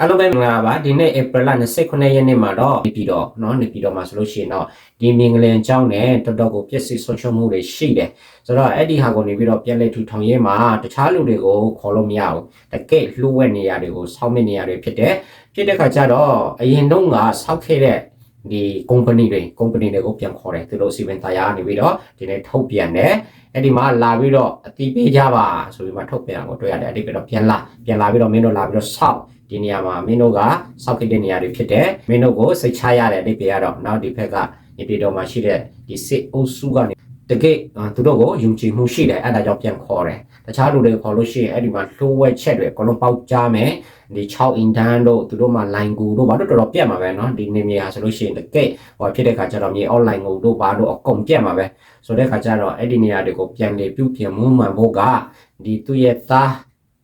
အားလုံးပဲမင်္ဂလာပါဒီနေ့ဧပြီလ29ရက်နေ့မှာတော့နေပြည်တော်เนาะနေပြည်တော်မှာဆိုလို့ရှိရင်တော့ဒီမြင်ကလင်ကျောင်းနဲ့တော်တော်ကိုပြည့်စုံဆုံးရှုံးမှုတွေရှိတယ်ဆိုတော့အဲ့ဒီဟာကိုနေပြီးတော့ပြန်လဲထူထောင်ရေးမှာတခြားလူတွေကိုခေါ်လို့မရဘူးတကယ့်လှုပ်ဝက်နေရတွေကိုစောင့်မြနေရတွေဖြစ်တယ်ဖြစ်တဲ့ခါကျတော့အရင်တုန်းကစောက်ခဲ့တဲ့ဒီ company တွေ company တွေကိုပြန်ခေါ်တယ်သူတို့စီဝင်တရားနေပြီးတော့ဒီနေ့ထုတ်ပြန်တယ်အဲ့ဒီမှာလာပြီးတော့အတိပေးကြပါဆိုပြီးမှထုတ်ပြန်ကိုတွေ့ရတယ်အဲ့ဒီကတော့ပြန်လာပြန်လာပြီးတော့မင်းတို့လာပြီးတော့စောက် ဒီနေရာမှာမင်းတို့ကစောက်ခိတဲ့နေရာတွေဖြစ်တယ်မင်းတို့ကိုစိတ်ချရတဲ့အဓိပ္ပာယ်ကတော့နောက်ဒီဘက်ကနေပြည်တော်မှာရှိတဲ့ဒီစစ်အုပ်စုကနေတကယ်သူတို့ကိုယုံကြည်မှုရှိတယ်အဲ့ဒါကြောင့်ပြန်ခေါ်တယ်တခြားလူတွေခေါ်လို့ရှိရင်အဲ့ဒီမှာလှိုးဝဲချက်တွေအကုန်လုံးပေါက်ကြားမယ်ဒီ6 intern တို့သူတို့မှာ line ကူတို့ဘာတို့တော်တော်ပြတ်မှာပဲเนาะဒီနေမြေဟာဆိုလို့ရှိရင်တကယ်ဟိုဖြစ်တဲ့ခါကျတော့မြေ online ကိုတို့ဘာတို့အကုန်ပြတ်မှာပဲဆိုတဲ့ခါကျတော့အဲ့ဒီနေရာတွေကိုပြန်လေပြုပြင်မှုမှန်ဖို့ကဒီသူ့ရဲ့သား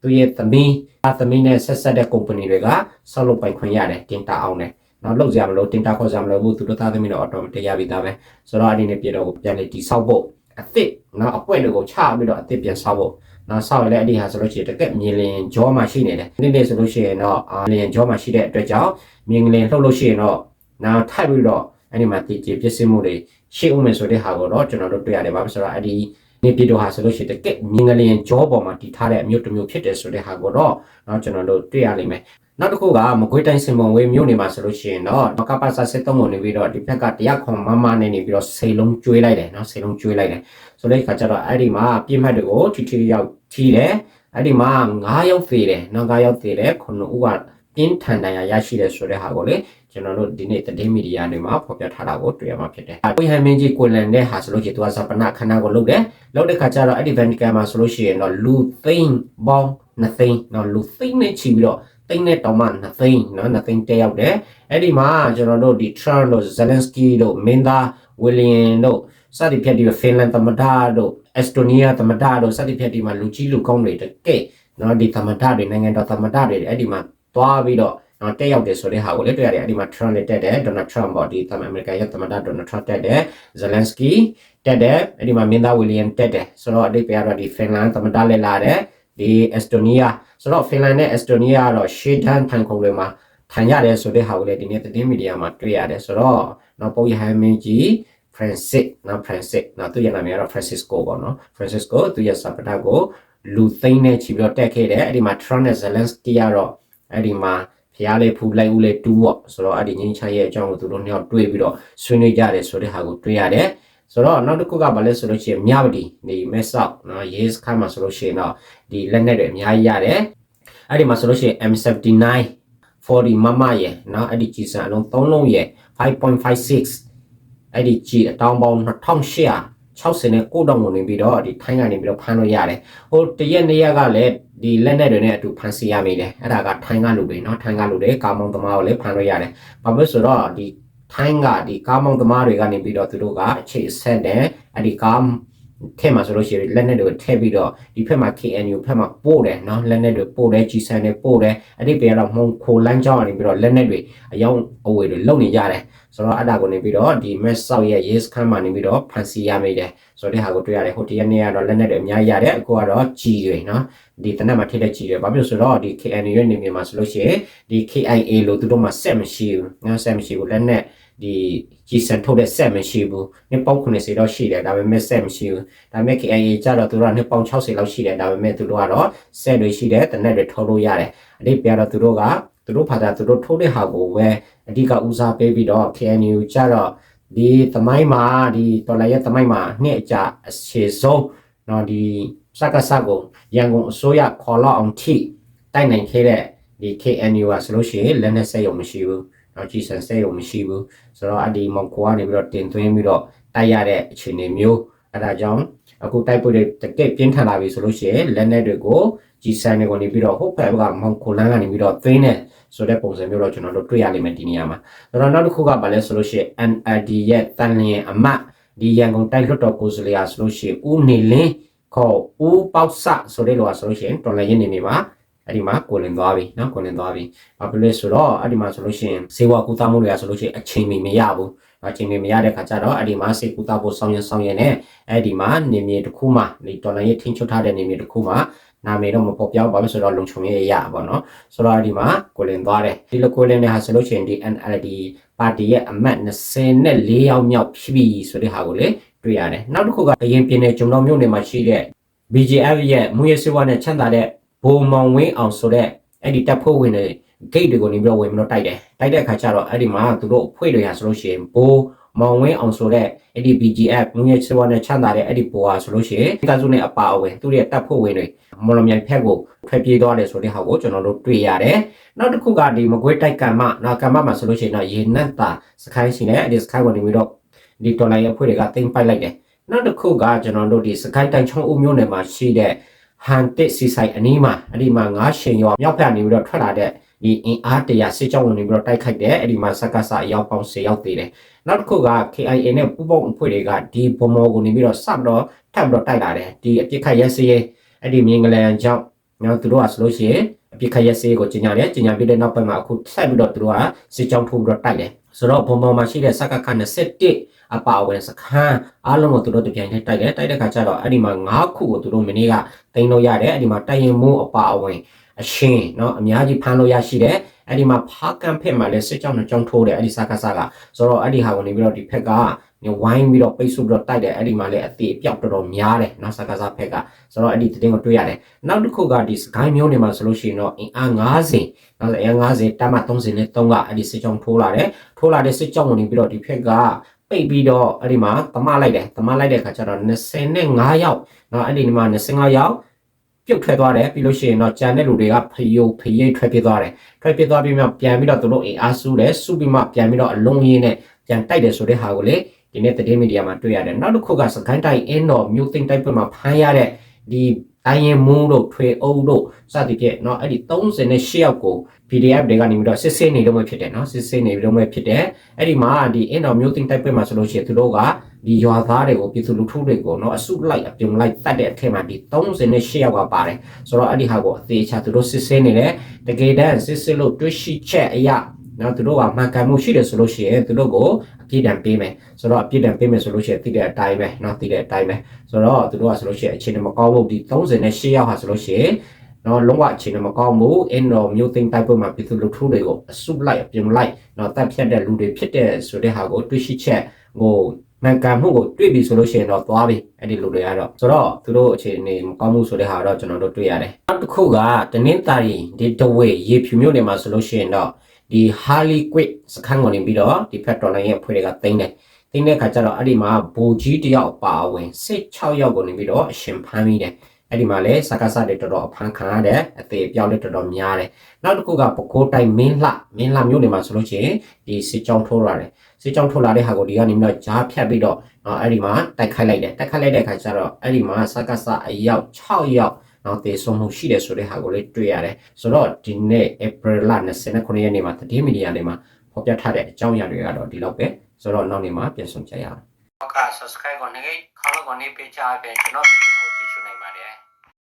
သူ့ရဲ့သမီး သားသမီးနဲ့ဆက်ဆက်တဲ့ company တွေကဆောက်လုပ်ပိုင်ခွင့်ရတယ်တင်တာအောင်တယ်နော်လောက်ကြမလို့တင်တာခေါ်ကြမလို့ဘူးသူတို့သားသမီးတော့ automatic ရပြီးသားပဲဆိုတော့အဲ့ဒီနေ့ပြည်တော့ကိုပြန်လေတိဆောက်ဖို့အစ်စ်နော်အပွင့်တွေကိုချပြီးတော့အစ်စ်ပြန်ဆောက်ဖို့နော်ဆောက်ရလဲအဲ့ဒီဟာဆိုလို့ရှိရင်တကက်မြေလင်ဂျောမှာရှိနေတယ်ဒီနေ့ဆိုလို့ရှိရင်တော့အာလင်ဂျောမှာရှိတဲ့အတွက်ကြောင့်မြေလင်လှုပ်လို့ရှိရင်တော့နောက်ထိုက်ပြီးတော့အဲ့ဒီမှာတည်ကြည်ပြည့်စုံမှုတွေရှိဦးမယ်ဆိုတဲ့ဟာကိုတော့ကျွန်တော်တို့တွေ့ရတယ်ပါဆိုတော့အဲ့ဒီ နေပြည်တော်ဟာဆိုလို့ရှိရင်တကက်မြင်ကလေးကြောပေါ်မှာတည်ထားတဲ့အမျိုးတစ်မျိုးဖြစ်တယ်ဆိုတဲ့ဟာကိုတော့เนาะကျွန်တော်တို့တွေ့ရလိမ့်မယ်နောက်တစ်ခုကမကွေးတိုင်းစင်ပုံဝေးမြို့နေမှာဆိုလို့ရှိရင်တော့ကပ္ပစာစစ်သုံးပုံနေပြီးတော့ဒီဘက်ကတရားခွန်မမနေနေပြီးတော့စိတ်လုံးကျွေးလိုက်တယ်เนาะစိတ်လုံးကျွေးလိုက်တယ်ဆိုတဲ့အခါကျတော့အဲ့ဒီမှာပြင်းမှတ်တွေကိုထီထီရောက်ထီတယ်အဲ့ဒီမှာ9ရောက်သေးတယ်เนาะ9ရောက်သေးတယ်ခုနှစ်ဦးကပြင်းထန်တန်ရာရရှိတယ်ဆိုတဲ့ဟာကိုလေ ကျွန်တော်တို့ဒီနေ့သတင်းမီဒီယာတွေမှာဖော်ပြထားတာကိုတွေ့ရမှာဖြစ်တယ်။ဝိဟန်မင်းကြီးကိုလန်တဲ့ဟာဆိုလို့ရှိရင်သူကဇပနာခဏကိုလုပ်တယ်။လုပ်တဲ့ခါကျတော့အဲ့ဒီ Vatican မှာဆိုလို့ရှိရင်တော့လူသိန်းပေါင်း2သိန်းနော်လူသိန်းနဲ့ချီပြီးတော့သိန်းနဲ့တောင်မှ2သိန်းနော်2သိန်းတက်ရောက်တယ်။အဲ့ဒီမှာကျွန်တော်တို့ဒီ Trump တို့ Zelensky တို့မင်းသား William တို့စသည်ဖြတ်ဒီဖင်လန်သမ္မတတို့အက်စတိုနီးယားသမ္မတတို့စသည်ဖြတ်ဒီမှာလူကြီးလူကောင်းတွေတကယ်နော်ဒီသမ္မတတွေနိုင်ငံတော်သမ္မတတွေအဲ့ဒီမှာသွားပြီးတော့နော် တက်ရောက်တယ်ဆိုတဲ့ဟာကိုလည်းတွေ့ရတယ်အဲ့ဒီမှာ Trump လည်းတက်တယ် Donald Trump ပေါ့ဒီသမ္မတအမေရိကန်ရဲ့သမ္မတ Donald Trump တက်တယ် Zelensky တက်တယ်အဲ့ဒီမှာမင်းသား William တက်တယ်ဆိုတော့အတိတ်ပြကတော့ဒီ Finland သမ္မတလည်းလာတယ်ဒီ Estonia ဆိုတော့ Finland နဲ့ Estonia ကတော့ရှေ့တန်းထန်ခုံတွေမှာထိုင်ရတယ်ဆိုတဲ့ဟာကိုလည်းဒီနေ့သတင်းမီဒီယာမှာတွေ့ရတယ်ဆိုတော့နော်ပုံရဟန်းမင်းကြီး Francis နော် Francis နော်သူရဲ့နာမည်ကတော့ Francisco ပေါ့နော် Francisco သူရဲ့စပတာကိုလူသိန်းနဲ့ချီပြီးတော့တက်ခဲ့တယ်အဲ့ဒီမှာ Trump နဲ့ Zelensky ကတော့အဲ့ဒီမှာ ဖျားလေးဖူလိုက်ဦးလေးတူးပေါ့ဆိုတော့အဲ့ဒီငင်းချရဲ့အကြောင်းကိုသူတို့နှစ်ယောက်တွေ့ပြီးတော့ဆွေးနွေးကြတယ်ဆိုတဲ့ဟာကိုတွေ့ရတယ်ဆိုတော့နောက်တစ်ခုကဘာလဲဆိုလို့ရှိရင်မြပတီဒီမက်ဆောက်နော်ရေးစခါမှာဆိုလို့ရှိရင်တော့ဒီလက်နက်တွေအများကြီးရတယ်အဲ့ဒီမှာဆိုလို့ရှိရင် M79 40မမရဲ့နော်အဲ့ဒီကြီးစံအလုံး3လုံးရဲ့5.56အဲ့ဒီကြီးအတောင်ပေါင်း2800 60နဲ့ကိုတောင်ဝင်နေပြီးတော့ဒီထိုင်းကနေပြီးတော့ဖမ်းလို့ရတယ်။ဟိုတရက်နေ့ရက်ကလည်းဒီလက်နက်တွေနဲ့အတူဖမ်းဆီးရမိတယ်။အဲ့ဒါကထိုင်းကလူတွေနော်ထိုင်းကလူတွေကာမောင်သမားကိုလည်းဖမ်းလို့ရတယ်။ဘာဖြစ်ဆိုတော့ဒီထိုင်းကဒီကာမောင်သမားတွေကနေပြီးတော့သူတို့ကအခြေဆက်တယ်အဲ့ဒီကာ ထဲမှာဆိုလို့ရှိရင်လက်နက်တွေကိုထည့်ပြီးတော့ဒီဘက်မှာ KNU ဘက်မှာပို့တယ်နော်လက်နက်တွေပို့တယ် G7 တွေပို့တယ်အဲ့ဒီပေကတော့မုံခိုလမ်းကြောင်းကနေပြီးတော့လက်နက်တွေအယောင်အဝေတွေလုံနေကြတယ်ဆိုတော့အဲ့ဒါကိုနေပြီးတော့ဒီ match ဆောက်ရဲ့ yes ခန်းမှာနေပြီးတော့ဖန်စီရမိတယ်ဆိုတဲ့ဟာကိုတွေ့ရတယ်ဟိုတရက်နေ့ကတော့လက်နက်တွေအများကြီးရတယ်အခုကတော့ G တွေနော်ဒီတနက်မှာထိတဲ့ G တွေဘာဖြစ်လို့ဆိုတော့ဒီ KNU ရဲ့နေမြေမှာဆိုလို့ရှိရင်ဒီ KIA လို့သူတို့မှာ set မရှိဘူးနော် set မရှိဘူးလက်နက်ဒီဂျီဆန်ထုတ်တဲ့ set မရှိဘူးနှစ်ပေါင်း90တော့ရှိတယ်ဒါပေမဲ့ set မရှိဘူးဒါပေမဲ့ KIA ကြတော့သူတို့ကနှစ်ပေါင်း60လောက်ရှိတယ်ဒါပေမဲ့သူတို့ကတော့ set တွေရှိတယ်တနက်တွေထုတ်လို့ရတယ်အတိတ်ပြတော့သူတို့ကသူတို့ဖာသာသူတို့ထုတ်တဲ့ဟာကိုပဲအဓိကဦးစားပေးပြီးတော့ KNU ကြတော့ဒီသမိုင်းမှာဒီတော်လိုင်းရဲ့သမိုင်းမှာနှစ်အကြအခြေဆုံးเนาะဒီစကားစကိုရန်ကုန်အစိုးရခေါ်လောက်အောင်ထိတိုက်နိုင်ခဲ့တဲ့ဒီ KNU ကဆိုလို့ရှိရင်လက်နက်ဆက်ရုံမရှိဘူး တော့ကြည်ဆန်ဆက်ရုံမရှိဘူးဆိုတော့အဒီမောင်ကိုကနေပြီးတော့တင်သွင်းပြီးတော့တိုက်ရတဲ့အခြေအနေမျိုးအဲဒါကြောင့်အခုတိုက်ပွဲတွေတကက်ပြင်းထန်လာပြီဆိုလို့ရှိရင်လက်နက်တွေကိုကြည်ဆန်တွေကိုနေပြီးတော့ဟုတ်ဖက်ကမောင်ကိုလန်းကနေပြီးတော့သွင်းတဲ့ဆိုတဲ့ပုံစံမျိုးတော့ကျွန်တော်တို့တွေ့ရလိမ့်မယ်ဒီနေရာမှာဆိုတော့နောက်တစ်ခုကဘာလဲဆိုလို့ရှိရင် NLD ရဲ့တန်လျင်အမတ်ဒီရန်ကုန်တိုက်လွှတ်တော်ကိုယ်စားလှယ်အားဆိုလို့ရှိရင်ဦးနေလင်းခေါ်ဦးပေါက်ဆဆိုတဲ့လိုအားဆိုလို့ရှိရင်တော်လည်းရင်းနေနေမှာ အဲ့ဒီမှာကိုလင်သွားပြီเนาะကိုလင်သွားပြီဘာဖြစ်လဲဆိုတော့အဲ့ဒီမှာဆိုလို့ရှိရင်စေဝါကူတာမှုတွေကဆိုလို့ရှိရင်အချိန်မီမရဘူးအချိန်မီမရတဲ့ခါကျတော့အဲ့ဒီမှာစေကူတာဖို့ဆောင်ရဆောင်ရနဲ့အဲ့ဒီမှာနေမြေတစ်ခုမှဒီတော်လိုင်းရေးထင်းချုပ်ထားတဲ့နေမြေတစ်ခုမှ နာမည်တော့မပေါ်ပြောင်းပါဘူးဆိုတော့လုံချုံရေးရပါတော့ဆိုတော့ဒီမှာကိုလင်သွားတယ်ဒီလိုကိုလင်နဲ့ဟာဆိုလို့ရှိရင်ဒီ NLD ပါတီရဲ့အမတ်24ယောက်မြောက်ဖြစ်ပြီဆိုတဲ့ဟာကိုလေတွေ့ရတယ်နောက်တစ်ခုကကရင်ပြည်နယ်ဂျုံတော်မြို့နယ်မှာရှိတဲ့ BGF ရဲ့မူရစေဝါနဲ့ချမ်းသာတဲ့ ဘိုးမောင်ဝင်းအောင်ဆိုတဲ့အဲ့ဒီတပ်ဖွဲ့ဝင်တွေ gate တွေကိုနေပြီးတော့ဝင်ပြီးတော့တိုက်တယ်တိုက်တဲ့အခါကျတော့အဲ့ဒီမှာသူတို့အဖွဲ့တွေဟာဆိုလို့ရှိရင်ဘိုးမောင်ဝင်းအောင်ဆိုတဲ့အဲ့ဒီ BGF မူရစေဝါနဲ့ချမ်းသာတဲ့အဲ့ဒီဘိုးဟာဆိုလို့ရှိရင်တပ်စုနဲ့အပါအဝင်သူတို့ရဲ့တပ်ဖွဲ့ဝင်တွေမော်လမြိုင်ဖက်ကိုထွက်ပြေးသွားတယ်ဆိုတဲ့ဟာကိုကျွန်တော်တို့တွေ့ရတယ်နောက်တစ်ခုကဒီမကွေးတိုက်ကံမနောက်ကံမမှာဆိုလို့ရှိရင်တော့ရေနတ်တာစခိုင်းရှိနေအဲ့ဒီစခိုင်းဝင်နေပြီးတော့ဒီတော်လိုင်းအဖွဲ့တွေကတင်ပိုက်လိုက်တယ်နောက်တစ်ခုကကျွန်တော်တို့ဒီစခိုင်းတိုင်းချောင်းဦးမြို့နယ်မှာရှိတဲ့ ဟန်တစ်စီဆိုင်အနီးမှာအဲ့ဒီမှာငါးရှင်ရောမြောက်ဖက်နေပြီးတော့ထွက်လာတဲ့ဒီအင်အားတရာစစ်ကြောင်းဝင်နေပြီးတော့တိုက်ခိုက်တယ်အဲ့ဒီမှာစက္ကစအရောက်ပေါင်း10ရောက်သေးတယ်နောက်တစ်ခုက KIA နဲ့ပူးပေါင်းအဖွဲ့တွေကဒီဘမောကိုနေပြီးတော့စပ်တော့ထပ်ပြီးတော့တိုက်လာတယ်ဒီအပြစ်ခတ်ရဲစီးအဲ့ဒီမြင်းကလန်ကြောင့်နောက်သူတို့ကဆိုလို့ရှိရင်အ ပြစ်ခတ်ရဲစီးကိုကျင်ညာတယ်ကျင်ညာပြီးတဲ့နောက်ပိုင်းမှာအခုဆက်ပြီးတော့သူတို့ကစစ်ကြောင်းထိုးပြီးတော့တိုက်တယ်ဆိုတော့ဘမောမှာရှိတဲ့စက္ကခ21အပါအဝင်စခန်းအားလုံးကိုသူတို့တပြိုင်တည်းတိုက်တယ်တိုက်တဲ့ခါကျတော့အဲ့ဒီမှာ9ခုကိုသူတို့မနေ့ကတင်လို့ရတယ်အဲ့ဒီမှာတိုင်ရင်မိုးအပါအဝင်အရှင်เนาะအများကြီးဖမ်းလို့ရရှိတယ် အဲ့ဒီမှာဖားကန်ဖက်မှာလည်းစစ်ကြောင်းနဲ့ကြောင်းထိုးတယ်အဲ့ဒီစကားစကားဆိုတော့အဲ့ဒီဟာကိုနေပြီးတော့ဒီဖက်ကဝိုင်းပြီးတော့ပိတ်ဆို့ပြီးတော့တိုက်တယ်အဲ့ဒီမှာလည်းအသေးအပြောက်တော်တော်များတယ်နော်စကားစဖက်ကဆိုတော့အဲ့ဒီတင်းကိုတွေ့ရတယ်နောက်တစ်ခုကဒီစကိုင်းမျိုးနေမှာဆိုလို့ရှိရင်တော့အင်အား90နော်အင်အား90တမ30နဲ့3ကအဲ့ဒီစစ်ကြောင်းထိုးလာတယ်ထိုးလာတဲ့စစ်ကြောင်းကိုနေပြီးတော့ဒီဖက်ကပိတ်ပြီးတော့အဲ့ဒီမှာတမလိုက်တယ်တမလိုက်တဲ့အခါကျတော့25ယောက်နော်အဲ့ဒီမှာ25ယောက် ပြုတ်ထွက်သွားတယ်ပြီးလို့ရှိရင်တော့ကြံတဲ့လူတွေကဖယုတ်ဖရိတ်ထွက်ပြေးသွားတယ်ထွက်ပြေးသွားပြီးမှပြန်ပြီးတော့သူတို့အင်အားစုတယ်စုပြီးမှပြန်ပြီးတော့အလုံးရင်းနဲ့ပြန်တိုက်တယ်ဆိုတဲ့ဟာကိုလေဒီနေ့သတင်းမီဒီယာမှာတွေ့ရတယ်နောက်တစ်ခုကစကိုင်းတိုင်းအင်းတော်မြို့သိမ်းတိုက်ပွဲမှာဖမ်းရတဲ့ဒီတိုင်းရင်မူးတို့ထွေအုပ်တို့စသည်ဖြင့်เนาะအဲ့ဒီ38ယောက်ကို PDF တွေကနေပြီးတော့စစ်စစ်နေလို့မဖြစ်တယ်เนาะစစ်စစ်နေလို့မဖြစ်တယ်အဲ့ဒီမှာဒီအင်းတော်မျိုးသိမ်းတိုက်ပွဲမှာဆိုလို့ရှိရင်သူတို့က ဒီရွာသားတွေကိုပြည်သူလူထုတွေကိုเนาะအစုလိုက်အပြုံလိုက်တတ်တဲ့အထက်မှာဒီ38ယောက်ကပါတယ်ဆိုတော့အဲ့ဒီဟာကိုအသေးချာသူတို့စစ်စစ်နေတယ်တကယ်တမ်းစစ်စစ်လို့တွေ့ရှိချက်အရာနော်သူတို့ကမှန်ကန်မှုရှိတယ်ဆိုလို့ရှိရင်သူတို့ကိုအပြည့်တံပေးမယ်ဆိုတော့အပြည့်တံပေးမယ်ဆိုလို့ရှိရင်သိတဲ့အတိုင်းပဲနော်သိတဲ့အတိုင်းပဲဆိုတော့သူတို့ကဆိုလို့ရှိရင်အခြေအနေမကောင်းဘူးဒီ38ယောက်ဟာဆိုလို့ရှိရင်နော်လုံးဝအခြေအနေမကောင်းဘူးအင်းတော်မျိုးသိမ်းတိုက်ပွဲမှာပြည်သူလူထုတွေကိုအစုလိုက်အပြုံလိုက်နော်တပ်ဖြတ်တဲ့လူတွေဖြစ်တဲ့ဆိုတဲ့ဟာကိုတွေးရှိချက်ဟို မှန်ကန်မှုကိုတွေ့ပြီဆိုလို့ရှိရင်တော့သွားပြီအဲ့ဒီလူတွေကတော့ဆိုတော့သူတို့အခြေအနေမကောင်းမှုဆိုတဲ့ဟာတော့ကျွန်တော်တို့တွေ့ရတယ်နောက်တစ်ခုကတနင်္သာရီဒီတဝေရေဖြူမြို့နယ်မှာဆိုလို့ရှိရင်တော့ဒီ Harley Quinn စခန်းကိုနေပြီးတော့ဒီဖက်တော်လိုင်းရဲ့အဖွဲ့တွေကတင်းတယ်တင်းတဲ့ခါကျတော့အဲ့ဒီမှာဘူကြီးတယောက်ပါအဝင်16ယောက်ကိုနေပြီးတော့အရှင်ဖမ်းမိတယ်အဲ့ဒီမှာလဲစကားစတွေတော်တော်အဖမ်းခံရတယ်အသေးပြောင်းလဲတော်တော်များတယ်နောက်တစ်ခုကပကိုးတိုင်းမင်းလှမင်းလှမြို့နယ်မှာဆိုလို့ရှိရင်ဒီစစ်ကြောင်းထိုးရတယ် စစ်ကြောင်းထိုးလာတဲ့ဟာကိုဒီကနေပြီးတော့ဂျားဖြတ်ပြီးတော့အဲ့ဒီမှာတိုက်ခိုက်လိုက်တယ်တိုက်ခိုက်လိုက်တဲ့အခါကျတော့အဲ့ဒီမှာစကားစအယောက်6ယောက်နော်တေဆုံးမှုရှိတယ်ဆိုတဲ့ဟာကိုလည်းတွေ့ရတယ်ဆိုတော့ဒီနေ့ April လ29ရက်နေ့မှာသတင်းမီဒီယာတွေမှာဖော်ပြထားတဲ့အကြောင်းအရာတွေကတော့ဒီလောက်ပဲဆိုတော့နောက်နေ့မှာပြန်ဆောင်ကြရအောင်ဟုတ်ကဲ့ subscribe ကိုနေခေါင်းကနေပေးချပေးကျွန်တော်ဗီဒီယို